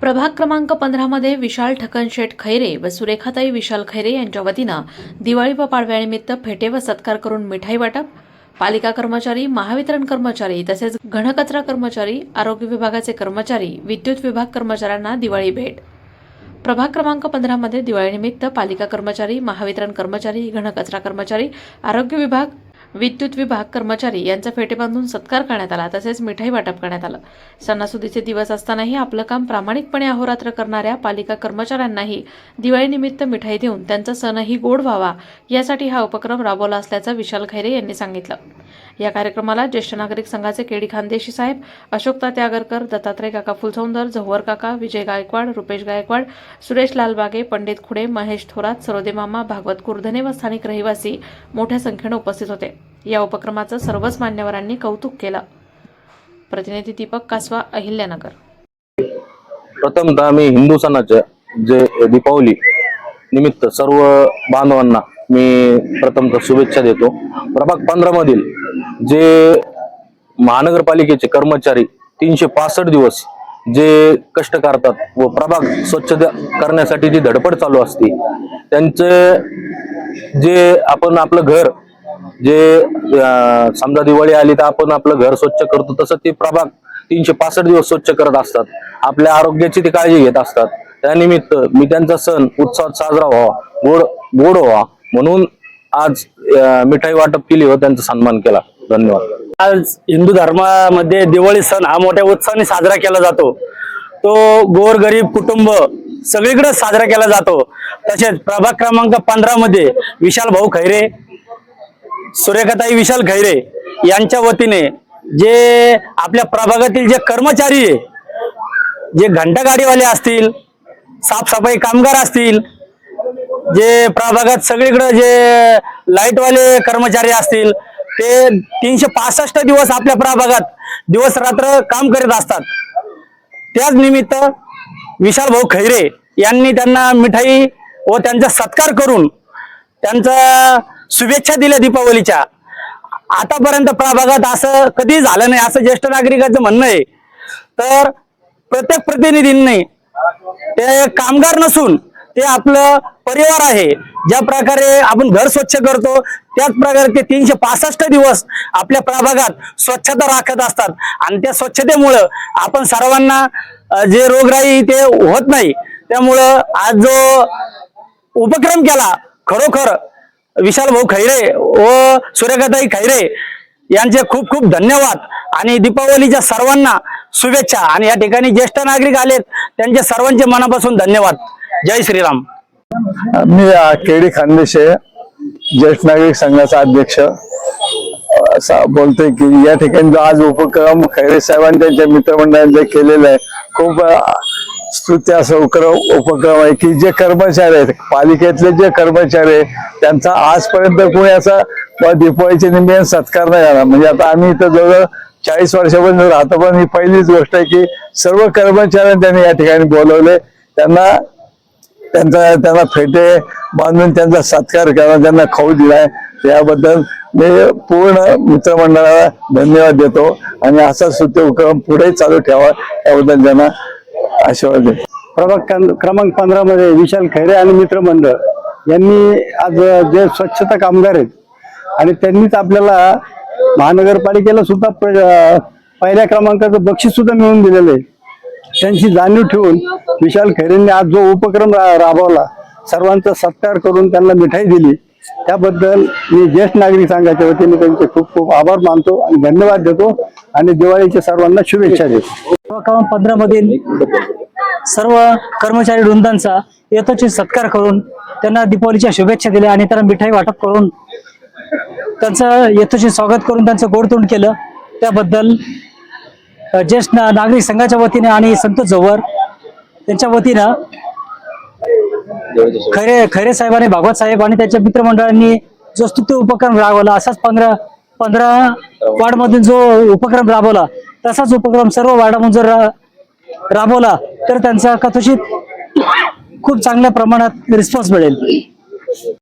प्रभाग क्रमांक पंधरामध्ये विशाल ठकनशेठ खैरे व सुरेखाताई विशाल खैरे यांच्या वतीनं दिवाळी व पाडव्यानिमित्त फेटे व सत्कार करून मिठाई वाटप पालिका कर्मचारी महावितरण कर्मचारी तसेच घनकचरा कर्मचारी आरोग्य विभागाचे कर्मचारी विद्युत विभाग कर्मचाऱ्यांना दिवाळी भेट. प्रभाग क्रमांक पंधरामध्ये दिवाळीनिमित्त पालिका कर्मचारी महावितरण कर्मचारी घनकचरा कर्मचारी आरोग्य विभाग विद्युत विभाग कर्मचारी यांचा फेटे बांधून सत्कार करण्यात आला तसेच मिठाई वाटप करण्यात आलं. सणासुदीचे दिवस असतानाही आपलं काम प्रामाणिकपणे अहोरात्र करणाऱ्या पालिका कर्मचाऱ्यांनाही दिवाळीनिमित्त मिठाई देऊन त्यांचा सणही गोड व्हावा यासाठी हा उपक्रम राबवला असल्याचं विशाल खैरे यांनी सांगितलं. या कार्यक्रमाला ज्येष्ठ नागरिक संघाचे केडी खानदेशी साहेब अशोक तात्या आगरकर दत्तात्रय काका फुलसौंदर झोवर काका विजय गायकवाड रुपेश गायकवाड सुरेश लालबागे पंडित खुडे महेश थोरात सरोदे मामा भागवत कुर्धने व स्थानिक रहिवासी मोठ्या संख्येनं उपस्थित होते. या उपक्रमाचं सर्वच मान्यवरांनी कौतुक केलं. प्रतिनिधी दीपक कासवा अहिल्यानगर. प्रथमतः मी हिंदू सणाच्या जे दीपावली निमित्त सर्व बांधवांना मी प्रथमतः शुभेच्छा देतो. प्रभाग पंधरा मधील जे महानगरपालिकेचे कर्मचारी तीनशे पासष्ट दिवस जे कष्ट करतात व प्रभाग स्वच्छता करण्यासाठी जी धडपड चालू असते त्यांचे जे आपण आपलं घर जे समजा दिवाळी आली तर आपण आपलं घर स्वच्छ करतो तसं ते प्रभाग तीनशे पासष्ट दिवस स्वच्छ करत असतात. आपल्या आरोग्याची ते काळजी घेत असतात. त्यानिमित्त मी त्यांचा सण उत्साहात साजरा व्हावा गोड गोड व्हावा म्हणून आज मिठाई वाटप केली व त्यांचा सन्मान केला. धन्यवाद. आज हिंदू धर्मामध्ये दिवाळी सण हा मोठ्या उत्साहाने साजरा केला जातो. तो गोरगरीब कुटुंब सगळीकडे साजरा केला जातो. तसेच प्रभाग क्रमांक पंधरा मध्ये विशाल भाऊ खैरे सुरेखाताई विशाल खैरे यांच्या वतीने जे आपल्या प्रभागातील जे कर्मचारी आहे जे घंटा गाडीवाले असतील साफसफाई कामगार असतील जे प्रभागात सगळीकडे जे लाईटवाले कर्मचारी असतील ते तीनशे पासष्ट दिवस आपल्या प्रभागात दिवस रात्र काम करीत असतात. त्याच निमित्त विशाल भाऊ खैरे यांनी त्यांना मिठाई व त्यांचा सत्कार करून त्यांचा शुभेच्छा दिल्या दीपावलीच्या. आतापर्यंत प्रभागात असं कधी झालं नाही. असं ज्येष्ठ नागरिकाचं म्हणणं आहे. तर प्रत्येक प्रतिनिधींनी ते कामगार नसून ते आपलं परिवार आहे. ज्या प्रकारे आपण घर स्वच्छ करतो त्याच प्रकारे ते तीनशे पासष्ट दिवस आपल्या प्रभागात स्वच्छता राखत असतात. आणि त्या स्वच्छतेमुळं आपण सर्वांना जे रोगराई ते होत नाही त्यामुळं आज जो उपक्रम केला खरोखर विशाल भाऊ खैरे व सूर्यकाताई खैरे यांचे खूप खूप धन्यवाद. आणि दीपावलीच्या सर्वांना शुभेच्छा. आणि या ठिकाणी ज्येष्ठ नागरिक आलेत त्यांचे सर्वांचे मनापासून धन्यवाद. जय श्रीराम. मी केडी खानदेशे ज्येष्ठ नागरिक संघाचा अध्यक्ष. असा बोलतोय की या ठिकाणी जो आज उपक्रम खैरे साहेबांनी त्यांच्या मित्रमंडळाने जे केलेलं आहे खूप स्तुत्य असं उपक्रम उपक्रम आहे की जे कर्मचारी आहेत पालिकेतले जे कर्मचारी आहेत त्यांचा आजपर्यंत कोणी असा ब- दीपावलीच्या सत्कार नाही झाला. म्हणजे आता आम्ही इथं जवळ चाळीस वर्षापर्यंत राहतो पण ही पहिलीच गोष्ट आहे की सर्व कर्मचाऱ्यांनी त्यांनी या ठिकाणी बोलवले. त्यांना त्यांचा त्यांना फेटे बांधून त्यांचा सत्कार केला त्यांना खाऊ दिलाय. त्याबद्दल मी पूर्ण मित्रमंडळाला धन्यवाद देतो आणि असा सुद्धा उपक्रम पुढे चालू ठेवा याबद्दल त्यांना आशीर्वाद देतो. प्रभाग क्रमांक पंधरा मध्ये विशाल खैरे आणि मित्रमंडळ. यांनी आज जे स्वच्छता कामगार आहेत आणि त्यांनीच आपल्याला महानगरपालिकेला सुद्धा प- पहिल्या क्रमांकाचं बक्षीस सुद्धा मिळवून दिलेलं आहे. त्यांची जाणीव ठेवून विशाल खैरेंनी आज जो उपक्रम रा- राबवला सर्वांचा सत्कार करून त्यांना मिठाई दिली त्याबद्दल मी ज्येष्ठ नागरिक संघाच्या वतीने त्यांचे खूप खूप आभार मानतो आणि धन्यवाद देतो आणि दिवाळीच्या सर्वांना शुभेच्छा देतो. क्रमांक पंधरा मधील सर्व कर्मचारी वृंदांचा यथोचित सत्कार करून त्यांना दीपावलीच्या शुभेच्छा दिल्या आणि त्यांना मिठाई वाटप करून त्यांचं यथोचित स्वागत करून त्यांचं गोडतोंड केलं. त्याबद्दल ज्येष्ठ नागरिक संघाच्या वतीने आणि संतोष जोवर त्यांच्या वतीनं खरे खरे साहेबांनी भागवत साहेब आणि त्यांच्या मित्रमंडळांनी जो स्तुत्य उपक्रम राबवला असाच पंधरा पंधरा वार्ड मधून जो उपक्रम राबवला तसाच उपक्रम सर्व वार्डामधून जर राबवला तर त्यांचा कथोचित खूप चांगल्या प्रमाणात रिस्पॉन्स मिळेल.